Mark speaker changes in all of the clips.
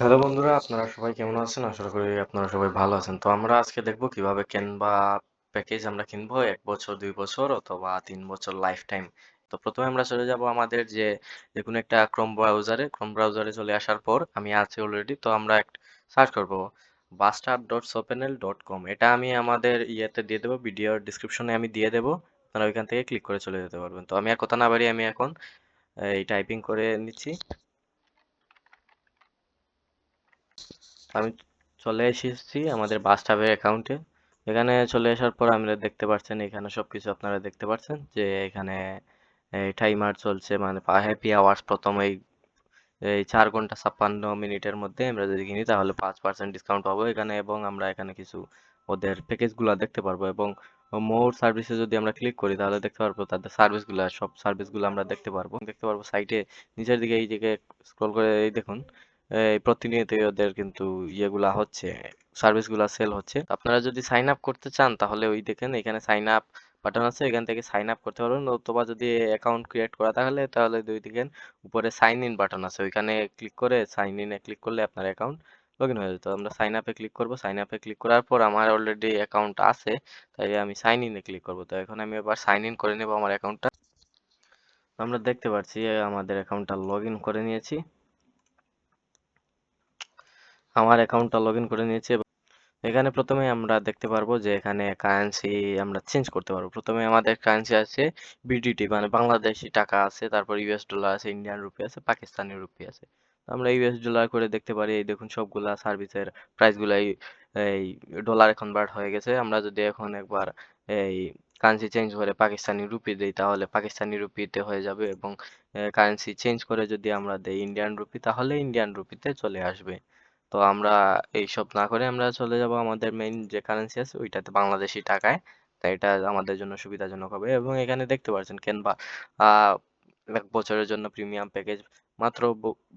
Speaker 1: Hello বন্ধুরা, আপনারা সবাই কেমন আছেন? আশা করি আপনারা সবাই ভালো আছেন। তো আমরা আজকে দেখব কীভাবে ক্যানভা প্যাকেজ আমরা কিনবো এক বছর, দুই বছর অথবা তিন বছর লাইফ টাইম তো প্রথমে আমরা চলে যাব আমাদের যে যে কোনো একটা ক্রোম ব্রাউজারে ক্রোম ব্রাউজারে চলে আসার পর আমি আছি অলরেডি তো আমরা সার্চ করব বাস্টাপ ডট সোপেনেল ডট কম এটা আমি আমাদের ইয়েতে দিয়ে দেবো ভিডিওর ডিসক্রিপশনে আমি দিয়ে দেবো। আপনারা ওইখান থেকে ক্লিক করে চলে যেতে পারবেন। তো আমি আর কথা না বাড়িয়ে আমি এখন এই টাইপিং করে নিচ্ছি। আমি চলে এসেছি আমাদের বাসটাবের অ্যাকাউন্টে এখানে চলে আসার পর আমরা দেখতে পাচ্ছেন এখানে সবকিছু আপনারা দেখতে পাচ্ছেন যে এখানে টাইমার চলছে মানে হ্যাপি আওয়ার্স প্রথম এই এই চার ঘণ্টা ছাপ্পান্ন মিনিটের মধ্যে আমরা যদি কিনি তাহলে পাঁচ পার্সেন্ট ডিসকাউন্ট পাবো এখানে এবং আমরা এখানে কিছু ওদের প্যাকেজগুলো দেখতে পারব এবং মোর সার্ভিসে যদি আমরা ক্লিক করি তাহলে দেখতে পারব তাদের সার্ভিসগুলো সব সার্ভিসগুলো আমরা দেখতে পারব। দেখতে পারব সাইটে নিচের দিকে এই দিকে স্ক্রল করে, এই দেখুন এই প্রতিনিয়তই ওদের কিন্তু ইয়েগুলা হচ্ছে, সার্ভিসগুলা সেল হচ্ছে। আপনারা যদি সাইন আপ করতে চান, তাহলে ওই দেখেন এখানে সাইন আপ বাটন আছে, এখান থেকে সাইন আপ করতে পারবেন। অথবা যদি অ্যাকাউন্ট ক্রিয়েট করা, তাহলে তাহলে দুই দিকে উপরে সাইন ইন বাটন আছে। ওইখানে ক্লিক করে সাইন ইনে ক্লিক করলে আপনার অ্যাকাউন্ট লগ ইন হয়ে যেত আমরা সাইন আপে ক্লিক করব। সাইন আপে ক্লিক করার পর আমার অলরেডি অ্যাকাউন্ট আছে, তাই আমি সাইন ইনে ক্লিক করব। তো এখন আমি এবার সাইন ইন করে নেব আমার অ্যাকাউন্টটা আমরা দেখতে পাচ্ছি আমাদের অ্যাকাউন্টটা লগ ইন করে নিয়েছি। আমার অ্যাকাউন্টটা লগ করে নিয়েছি এখানে প্রথমে আমরা দেখতে পারব যে এখানে কারেন্সি আমরা চেঞ্জ করতে পারব। প্রথমে আমাদের কারেন্সি আছে বিডিটি মানে বাংলাদেশি টাকা আছে, তারপর ইউএস ডলার আছে ইন্ডিয়ান রুপি আছে পাকিস্তানি রুপি আছে। আমরা ইউএস ডলার করে দেখতে পারি, এই দেখুন সবগুলা সার্ভিসের প্রাইসগুলো এই ডলারে কনভার্ট হয়ে গেছে। আমরা যদি এখন একবার এই কারেন্সি চেঞ্জ করে পাকিস্তানি রুপি দিই, তাহলে পাকিস্তানি রুপিতে হয়ে যাবে এবং কারেন্সি চেঞ্জ করে যদি আমরা দেই ইন্ডিয়ান রুপি তাহলে ইন্ডিয়ান রুপিতে চলে আসবে। তো আমরা এইসব না করে আমরা চলে যাব আমাদের মেইন যে কারেন্সি আছে ওইটাতে বাংলাদেশি টাকায়। তাই এটা আমাদের জন্য সুবিধাজনক হবে এবং এখানে দেখতে পাচ্ছেন কেনবা এক বছরের জন্য প্রিমিয়াম প্যাকেজ মাত্র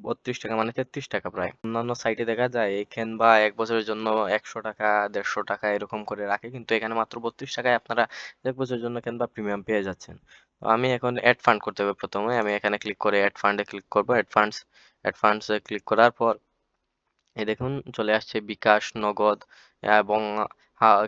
Speaker 1: বত্রিশ টাকা মানে তেত্রিশ টাকা প্রায়। অন্যান্য সাইটে দেখা যায় এই বা এক বছরের জন্য একশো টাকা, দেড়শো টাকা এরকম করে রাখে। কিন্তু এখানে মাত্র বত্রিশ টাকায় আপনারা এক বছরের জন্য কেনবা প্রিমিয়াম পেয়ে যাচ্ছেন। তো আমি এখন অ্যাড ফান্ড করতে হবে প্রথমে। আমি এখানে ক্লিক করে অ্যাড ফান্ডে ক্লিক করব। অ্যাড ফান্ডস অ্যাড ফান্ডসে ক্লিক করার পর এই দেখুন, চলে আসছে বিকাশ, নগদ, এবং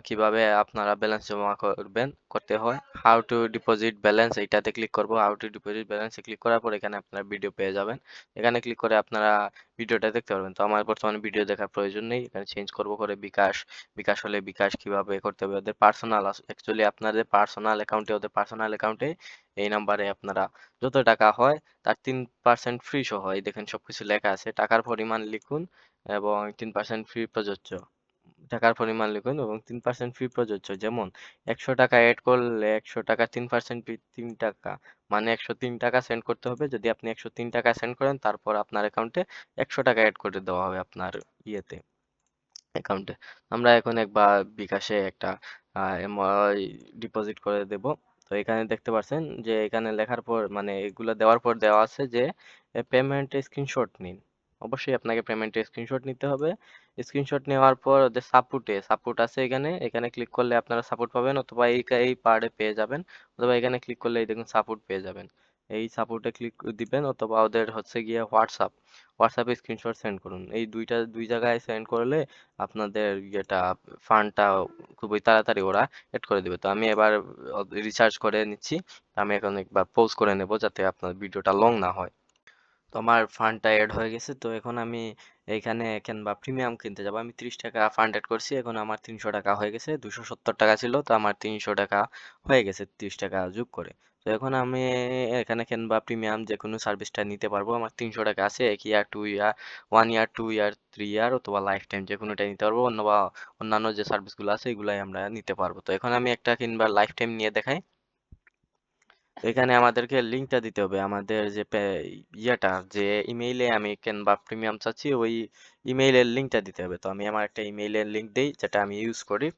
Speaker 1: কীভাবে আপনারা ব্যালেন্স জমা করবেন, করতে হয়। হাউ টু ডিপোজিট ব্যালেন্স এইটাতে ক্লিক করব। হাউ টু ডিপোজিট ব্যালেন্সে ক্লিক করার পর এখানে আপনারা ভিডিও পেয়ে যাবেন। এখানে ক্লিক করে আপনারা ভিডিওটা দেখতে পারবেন। তো আমার বর্তমানে ভিডিও দেখার প্রয়োজন নেই। এখানে চেঞ্জ করব করে বিকাশ। বিকাশ হলে বিকাশ কীভাবে করতে হবে? ওদের পার্সোনাল অ্যাকচুয়ালি আপনাদের পার্সোনাল অ্যাকাউন্টে ওদের পার্সোনাল অ্যাকাউন্টে এই নাম্বারে আপনারা যত টাকা হয়, তার তিন পার্সেন্ট ফ্রি সহ এই দেখেন সবকিছু লেখা আছে। টাকার পরিমাণ লিখুন। এবং তিন পার্সেন্ট ফ্রি প্রযোজ্য। টাকার পরিমাণ লিখুন এবং তিন পার্সেন্ট ফ্রি প্রযোজ্য। যেমন, একশো টাকা অ্যাড করলে একশো টাকা তিন পার্সেন্ট ফি তিন টাকা। মানে একশো তিন টাকা সেন্ড করতে হবে। যদি আপনি একশো তিন টাকা সেন্ড করেন, তারপর আপনার অ্যাকাউন্টে একশো টাকা অ্যাড করে দেওয়া হবে আপনার ইয়েতে অ্যাকাউন্টে আমরা এখন একবার বিকাশে একটা ডিপোজিট করে দেব। তো এখানে দেখতে পাচ্ছেন যে এখানে লেখার পর মানে এগুলো দেওয়ার পর দেওয়া আছে যে পেমেন্ট স্ক্রিনশট নিন। অবশ্যই আপনাকে পেমেন্টের স্ক্রিনশট নিতে হবে। স্ক্রিনশট নেওয়ার পর ওদের সাপোর্টে সাপোর্ট আছে এখানে। এখানে ক্লিক করলে আপনারা সাপোর্ট পাবেন অথবা এই এই পার্টে পেয়ে যাবেন। অথবা এখানে ক্লিক করলে এই দেখুন সাপোর্ট পেয়ে যাবেন। এই সাপোর্টে ক্লিক দিবেন অথবা ওদের হচ্ছে গিয়ে হোয়াটসঅ্যাপ হোয়াটসঅ্যাপে স্ক্রিনশট সেন্ড করুন। এই দুইটা, দুই জায়গায় সেন্ড করলে আপনাদের ইয়েটা ফান্ডটা খুবই তাড়াতাড়ি ওরা এড করে দেবে। তো আমি এবার রিচার্জ করে নিচ্ছি। আমি এখন একবার পোজ করে নেব যাতে আপনার ভিডিওটা লং না হয়। আমার ফান্ডটা অ্যাড হয়ে গেছে। তো এখন আমি এইখানে কিংবা প্রিমিয়াম কিনতে যাব। আমি তিরিশ টাকা ফান্ড অ্যাড করছি। এখন আমার তিনশো টাকা হয়ে গেছে। দুশো সত্তর টাকা ছিল। তো আমার তিনশো টাকা হয়ে গেছে তিরিশ টাকা যোগ করে। তো এখন আমি এখানে কিংবা প্রিমিয়াম যে কোনো সার্ভিসটা নিতে পারব। আমার তিনশো টাকা আছে। এক year two year one year two year three year অথবা লাইফ টাইম যে কোনোটাই নিতে পারব। অন্য বা অন্যান্য যে সার্ভিসগুলো আছে, এগুলাই আমরা নিতে পারব। তো এখন আমি একটা কিংবা লাইফ টাইম নিয়ে দেখাই। এখানে আমাদেরকে লিঙ্কটা দিতে হবে। আমাদের যে ইয়েটা, যে ইমেইলে আমি কিংবা প্রিমিয়াম চাচ্ছি, ওই ইমেইলের লিঙ্কটা দিতে হবে। তো আমি আমার একটা ইমেইলের লিঙ্ক দিই, যেটা আমি ইউজ করি।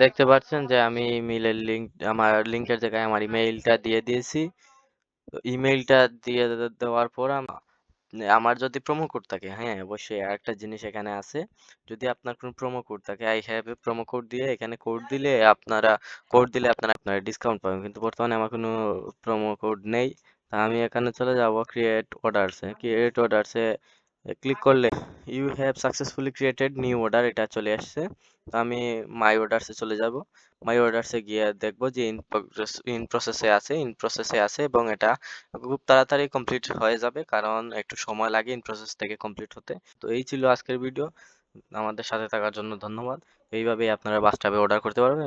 Speaker 1: দেখতে পাচ্ছেন যে আমি ইমেইলের লিঙ্ক আমার লিঙ্কের জায়গায় আমার ইমেইলটা দিয়ে দিয়েছি। ইমেইলটা দিয়ে দেওয়ার পর আমার যদি প্রোমো কোড থাকে হ্যাঁ অবশ্যই আরেকটা জিনিস এখানে আছে। যদি আপনার কোনো প্রোমো কোড থাকে I have a promo code দিয়ে এখানে কোড দিলে আপনারা কোড দিলে আপনারা আপনারা ডিসকাউন্ট পাবেন। কিন্তু বর্তমানে আমার কোনো প্রোমো কোড নেই। তা আমি এখানে চলে যাব ক্রিয়েট অর্ডারসে ক্রিয়েট অর্ডারসে ক্লিক করলে you have successfully created new order এটা চলে আসছে। তো আমি মাই অর্ডারসে চলে যাব। মাই অর্ডারসে গিয়ে দেখব যে ইন প্রসেস ইন প্রসেসে আছে ইন প্রসেসে আছে এবং এটা খুব তাড়াতাড়ি কমপ্লিট হয়ে যাবে কারণ একটু সময় লাগে ইন প্রসেস থেকে কমপ্লিট হতে। তো এই ছিল আজকের ভিডিও আমাদের সাথে থাকার জন্য ধন্যবাদ। এইভাবেই আপনারা বাসটাবে অর্ডার করতে পারবেন।